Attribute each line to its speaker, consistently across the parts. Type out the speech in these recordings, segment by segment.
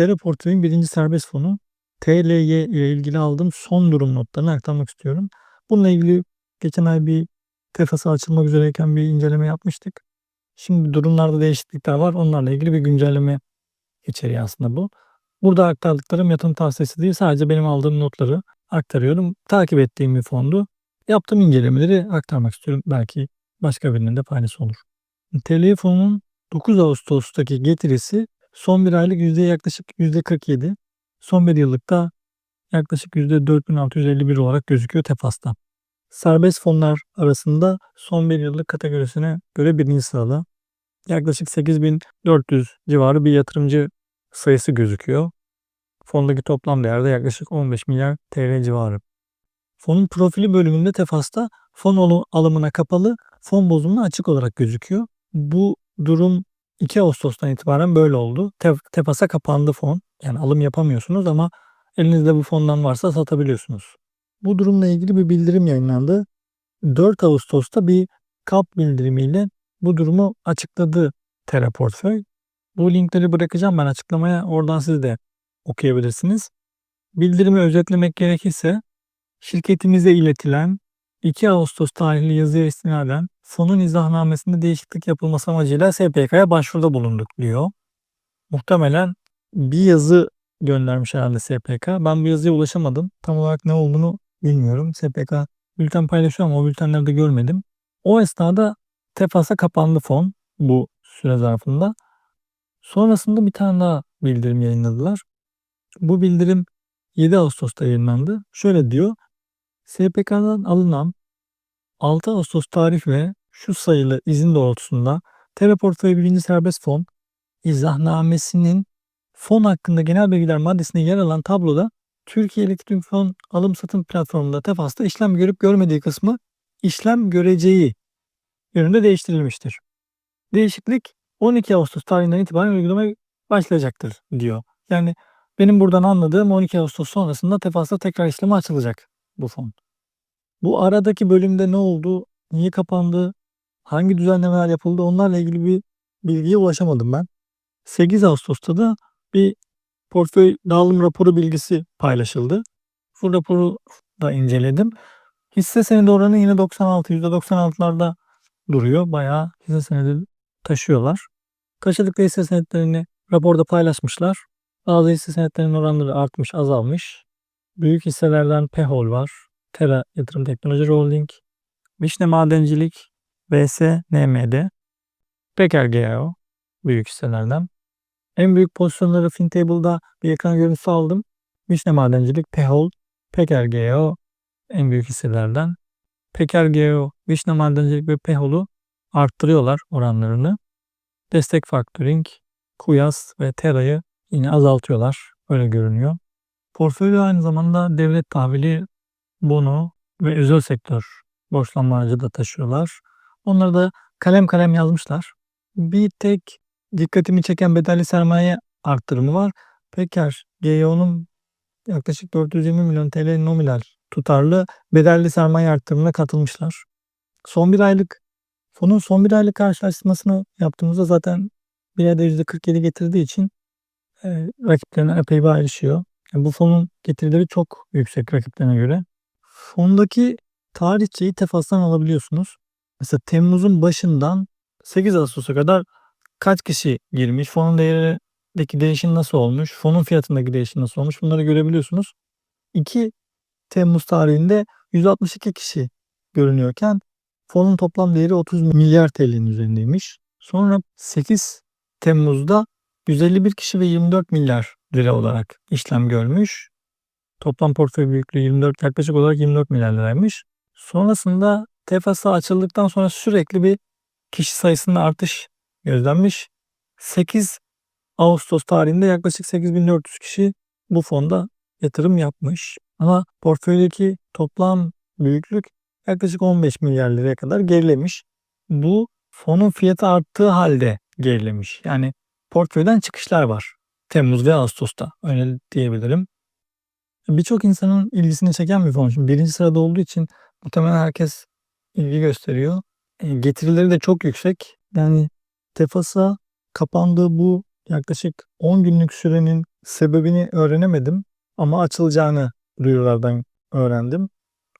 Speaker 1: TL portföyün birinci serbest fonu TLY ile ilgili aldığım son durum notlarını aktarmak istiyorum. Bununla ilgili geçen ay bir tefası açılmak üzereyken bir inceleme yapmıştık. Şimdi durumlarda değişiklikler var. Onlarla ilgili bir güncelleme içeriği aslında bu. Burada aktardıklarım yatırım tavsiyesi değil. Sadece benim aldığım notları aktarıyorum. Takip ettiğim bir fondu. Yaptığım incelemeleri aktarmak istiyorum. Belki başka birinin de faydası olur. TL fonunun 9 Ağustos'taki getirisi son bir aylık yüzde yaklaşık %47. Son bir yıllıkta yaklaşık %4651 olarak gözüküyor TEFAS'ta. Serbest fonlar arasında son bir yıllık kategorisine göre birinci sırada. Yaklaşık 8400 civarı bir yatırımcı sayısı gözüküyor. Fondaki toplam değerde yaklaşık 15 milyar TL civarı. Fonun profili bölümünde Tefas'ta fon alımına kapalı, fon bozumuna açık olarak gözüküyor. Bu durum 2 Ağustos'tan itibaren böyle oldu. Tef Tefas'a kapandı fon. Yani alım yapamıyorsunuz ama elinizde bu fondan varsa satabiliyorsunuz. Bu durumla ilgili bir bildirim yayınlandı. 4 Ağustos'ta bir KAP bildirimiyle bu durumu açıkladı Terra Portföy. Bu linkleri bırakacağım ben açıklamaya. Oradan siz de okuyabilirsiniz. Bildirimi özetlemek gerekirse şirketimize iletilen 2 Ağustos tarihli yazıya istinaden fonun izahnamesinde değişiklik yapılması amacıyla SPK'ya başvuruda bulunduk diyor. Muhtemelen bir yazı göndermiş herhalde SPK. Ben bu yazıya ulaşamadım. Tam olarak ne olduğunu bilmiyorum. SPK bülten paylaşıyor ama o bültenlerde görmedim. O esnada Tefas'a kapandı fon bu süre zarfında. Sonrasında bir tane daha bildirim yayınladılar. Bu bildirim 7 Ağustos'ta yayınlandı. Şöyle diyor. SPK'dan alınan 6 Ağustos tarih ve şu sayılı izin doğrultusunda Portföy 1. Serbest Fon izahnamesinin fon hakkında genel bilgiler maddesinde yer alan tabloda Türkiye Elektrik Fon alım satım platformunda TEFAS'ta işlem görüp görmediği kısmı işlem göreceği yönünde değiştirilmiştir. Değişiklik 12 Ağustos tarihinden itibaren uygulamaya başlayacaktır diyor. Yani benim buradan anladığım 12 Ağustos sonrasında TEFAS'ta tekrar işleme açılacak bu fon. Bu aradaki bölümde ne oldu, niye kapandı, hangi düzenlemeler yapıldı onlarla ilgili bir bilgiye ulaşamadım ben. 8 Ağustos'ta da bir portföy dağılım raporu bilgisi paylaşıldı. Bu raporu da inceledim. Hisse senedi oranı yine 96, %96'larda duruyor. Bayağı hisse senedi taşıyorlar. Taşıdıkları hisse senetlerini raporda paylaşmışlar. Bazı hisse senetlerinin oranları artmış, azalmış. Büyük hisselerden Pehol var. Tera Yatırım Teknoloji Holding, Vişne Madencilik, VS NMD, Peker GAO büyük hisselerden. En büyük pozisyonları FinTable'da bir ekran görüntüsü aldım. Vişne Madencilik, Pehol, Peker GAO en büyük hisselerden. Peker GAO, Vişne Madencilik ve Pehol'u arttırıyorlar oranlarını. Destek Factoring, Kuyas ve Tera'yı yine azaltıyorlar. Öyle görünüyor. Portföyde aynı zamanda devlet tahvili, bono ve özel sektör borçlanma da taşıyorlar. Onları da kalem kalem yazmışlar. Bir tek dikkatimi çeken bedelli sermaye arttırımı var. Peker GEO'nun yaklaşık 420 milyon TL nominal tutarlı bedelli sermaye arttırımına katılmışlar. Son bir aylık fonun son bir aylık karşılaştırmasını yaptığımızda zaten bir ayda %47 getirdiği için e, rakiplerine epey bir ayrışıyor. Bu fonun getirileri çok yüksek rakiplerine göre. Fondaki tarihçeyi tefastan alabiliyorsunuz. Mesela Temmuz'un başından 8 Ağustos'a kadar kaç kişi girmiş, fonun değerindeki değişim nasıl olmuş, fonun fiyatındaki değişim nasıl olmuş bunları görebiliyorsunuz. 2 Temmuz tarihinde 162 kişi görünüyorken fonun toplam değeri 30 milyar TL'nin üzerindeymiş. Sonra 8 Temmuz'da 151 kişi ve 24 milyar lira olarak işlem görmüş. Toplam portföy büyüklüğü 24 yaklaşık olarak 24 milyar liraymış. Sonrasında TFSA açıldıktan sonra sürekli bir kişi sayısında artış gözlenmiş. 8 Ağustos tarihinde yaklaşık 8400 kişi bu fonda yatırım yapmış. Ama portföydeki toplam büyüklük yaklaşık 15 milyar liraya kadar gerilemiş. Bu fonun fiyatı arttığı halde gerilemiş. Yani portföyden çıkışlar var. Temmuz ve Ağustos'ta öyle diyebilirim. Birçok insanın ilgisini çeken bir fon. Şimdi birinci sırada olduğu için muhtemelen herkes ilgi gösteriyor. E, getirileri de çok yüksek. Yani Tefas'a kapandığı bu yaklaşık 10 günlük sürenin Sebebini öğrenemedim ama açılacağını duyurulardan öğrendim.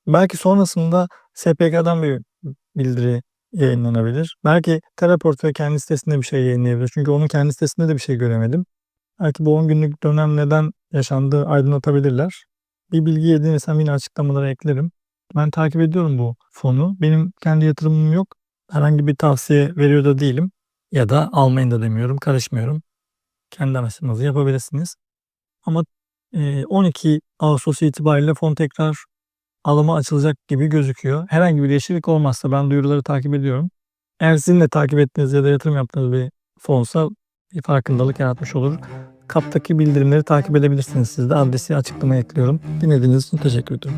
Speaker 1: Belki sonrasında SPK'dan bir bildiri yayınlanabilir. Belki Teleport ve kendi sitesinde bir şey yayınlayabilir. Çünkü onun kendi sitesinde de bir şey göremedim. Belki bu 10 günlük dönem neden yaşandığı aydınlatabilirler. Bir bilgi edinirsem yine açıklamalara eklerim. Ben takip ediyorum bu fonu. Benim kendi yatırımım yok. Herhangi bir tavsiye veriyor da değilim. Ya da almayın da demiyorum. Karışmıyorum. Kendi araştırmanızı yapabilirsiniz. Ama eee, 12 Ağustos itibariyle fon tekrar alıma açılacak gibi gözüküyor. Herhangi bir değişiklik olmazsa ben duyuruları takip ediyorum. Eğer sizin de takip ettiğiniz ya da yatırım yaptığınız bir fonsa bir farkındalık yaratmış olur. Kaptaki bildirimleri takip edebilirsiniz siz de. Adresi açıklamaya ekliyorum. Dinlediğiniz için teşekkür ederim.